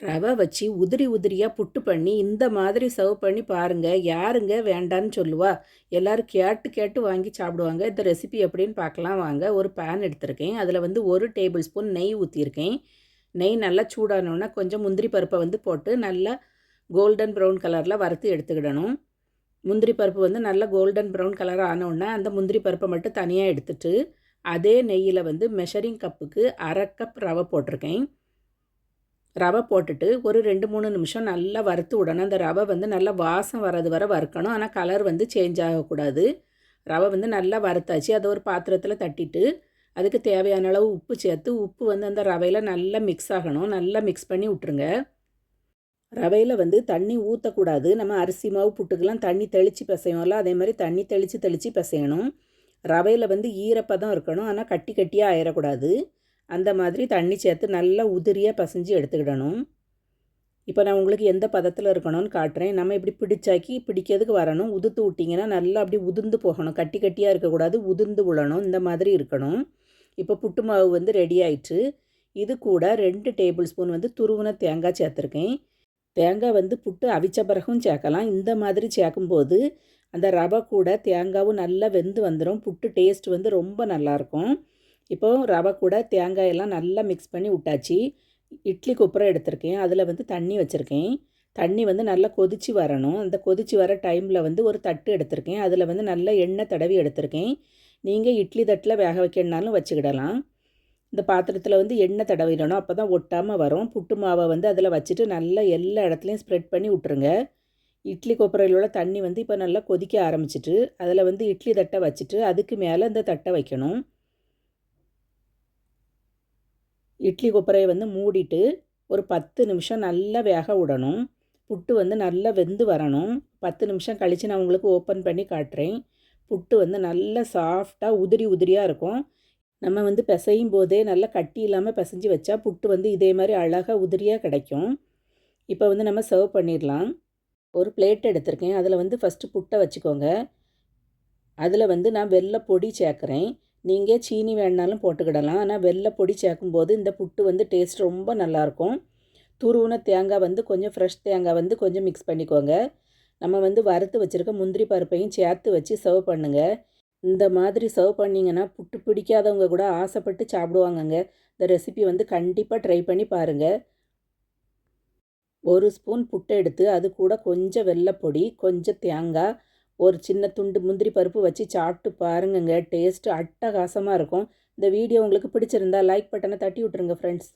ரவை வச்சு உதிரி உதிரியாக புட்டு பண்ணி இந்த மாதிரி சர்வ் பண்ணி பாருங்கள் யாருங்க வேண்டான்னு சொல்லுவா. எல்லோரும் கேட்டு கேட்டு வாங்கி சாப்பிடுவாங்க. இந்த ரெசிபி எப்படின்னு பார்க்கலாம் வாங்க. ஒரு பேன் எடுத்திருக்கேன். அதில் வந்து ஒரு டேபிள் ஸ்பூன் நெய் ஊற்றிருக்கேன் நெய் நல்லா சூடானோன்னா கொஞ்சம் முந்திரி பருப்பை வந்து போட்டு நல்லா கோல்டன் ப்ரௌன் கலரில் வறுத்து எடுத்துக்கிடணும். முந்திரி பருப்பு வந்து நல்லா கோல்டன் ப்ரௌன் கலர் ஆனோடனே அந்த முந்திரி பருப்பை மட்டும் தனியாக எடுத்துட்டு அதே நெய்யில் வந்து மெஷரிங் கப்புக்கு அரை கப் ரவை போட்டிருக்கேன். ரவை போட்டுட்டு ஒரு ரெண்டு மூணு நிமிஷம் நல்லா வறுத்து விடணும். அந்த ரவை வந்து நல்லா வாசம் வர்றது வரை வறுக்கணும். ஆனால் கலர் வந்து சேஞ்ச் ஆகக்கூடாது. ரவை வந்து நல்லா வறுத்தாச்சு. அதை ஒரு பாத்திரத்தில் தட்டிட்டு அதுக்கு தேவையான அளவு உப்பு சேர்த்து உப்பு வந்து அந்த ரவையில் நல்லா மிக்ஸ் ஆகணும். நல்லா மிக்ஸ் பண்ணி விட்ருங்க ரவையில் வந்து தண்ணி ஊற்றக்கூடாது நம்ம அரிசி மாவு புட்டுக்கெல்லாம் தண்ணி தெளித்து பிசையோம்ல அதே மாதிரி தண்ணி தெளித்து தெளித்து பிசையணும். ரவையில் வந்து ஈரப்பதம் இருக்கணும். ஆனால் கட்டி கட்டியாக ஆயிடக்கூடாது அந்த மாதிரி தண்ணி சேர்த்து நல்லா உதிரியாக பசைஞ்சு எடுத்துக்கிடணும். இப்போ நான் உங்களுக்கு எந்த பதத்தில் இருக்கணும்னு காட்டுறேன். நம்ம இப்படி பிடிச்சாக்கி பிடிக்கிறதுக்கு வரணும். உதுத்து விட்டிங்கன்னா நல்லா அப்படி உதிர்ந்து போகணும். கட்டி கட்டியாக இருக்கக்கூடாது. உதிர்ந்து விழணும் இந்த மாதிரி இருக்கணும். இப்போ புட்டு மாவு வந்து ரெடி ஆயிட்டு இது கூட ரெண்டு டேபிள் ஸ்பூன் வந்து துருவுன தேங்காய் சேர்த்துருக்கேன். தேங்காய் வந்து புட்டு அவிச்ச பிறகும் சேர்க்கலாம். இந்த மாதிரி சேர்க்கும்போது அந்த ரவை கூட தேங்காவும் நல்லா வெந்து வந்துடும் புட்டு டேஸ்ட் வந்து ரொம்ப நல்லாயிருக்கும் இப்போது ரவை கூட தேங்காயெல்லாம் நல்லா மிக்ஸ் பண்ணி விட்டாச்சு. இட்லி குப்புறம் எடுத்திருக்கேன். அதில் வந்து தண்ணி வச்சுருக்கேன். தண்ணி வந்து நல்லா கொதித்து வரணும். அந்த கொதித்து வர டைமில் வந்து ஒரு தட்டு எடுத்திருக்கேன். அதில் வந்து நல்லா எண்ணெய் தடவி எடுத்திருக்கேன். நீங்கள் இட்லி தட்டில் வேக வைக்கணுனாலும் வச்சுக்கிடலாம். இந்த பாத்திரத்தில் வந்து எண்ணெய் தடவிடணும். அப்போ தான் ஒட்டாமல் வரும். புட்டு மாவை வந்து அதில் வச்சுட்டு நல்லா எல்லா இடத்துலையும் ஸ்ப்ரெட் பண்ணி விட்ருங்க இட்லி கொப்பரையிலோட உள்ள தண்ணி வந்து இப்போ நல்லா கொதிக்க ஆரம்பிச்சிட்டு அதில் வந்து இட்லி தட்டை வச்சுட்டு அதுக்கு மேலே இந்த தட்டை வைக்கணும். இட்லி கொப்பரையை வந்து மூடிட்டு ஒரு பத்து நிமிஷம் நல்லா வேக விடணும். புட்டு வந்து நல்லா வெந்து வரணும். பத்து நிமிஷம் கழித்து நான் உங்களுக்கு ஓப்பன் பண்ணி காட்டுறேன். புட்டு வந்து நல்லா சாஃப்டாக உதிரி உதிரியாக இருக்கும். நம்ம வந்து பிசையும் போதே நல்லா கட்டி இல்லாமல் பிசைஞ்சு வச்சா புட்டு வந்து இதே மாதிரி அழகாக உதிரியாக கிடைக்கும். இப்போ வந்து நம்ம சர்வ் பண்ணிடலாம். ஒரு பிளேட் எடுத்திருக்கேன். அதில் வந்து ஃபஸ்ட்டு புட்டை வச்சுக்கோங்க. அதில் வந்து நான் வெள்ளை பொடி சேர்க்குறேன். நீங்கள் சீனி வேணாலும் போட்டுக்கிடலாம். ஆனால் வெள்ளை பொடி சேர்க்கும்போது இந்த புட்டு வந்து டேஸ்ட் ரொம்ப நல்லாயிருக்கும். துருவுன தேங்காய் வந்து கொஞ்சம் ஃப்ரெஷ் தேங்காய் வந்து கொஞ்சம் மிக்ஸ் பண்ணிக்கோங்க. நம்ம வந்து வறுத்து வச்சுருக்க முந்திரி பருப்பையும் சேர்த்து வச்சு சர்வ் பண்ணுங்கள் இந்த மாதிரி சர்வ் பண்ணிங்கன்னா புட்டு பிடிக்காதவங்க கூட ஆசைப்பட்டு சாப்பிடுவாங்கங்க. இந்த ரெசிபி வந்து கண்டிப்பாக ட்ரை பண்ணி பாருங்கள் ஒரு ஸ்பூன் புட்டை எடுத்து அது கூட கொஞ்சம் வெள்ளைப்பொடி கொஞ்சம் தேங்காய் ஒரு சின்ன துண்டு முந்திரி பருப்பு வச்சு சாப்பிட்டு பாருங்கங்க. டேஸ்ட்டு அட்டகாசமாக இருக்கும். இந்த வீடியோ உங்களுக்கு பிடிச்சிருந்தா லைக் பட்டனை தட்டி விட்ருங்க ஃப்ரெண்ட்ஸ்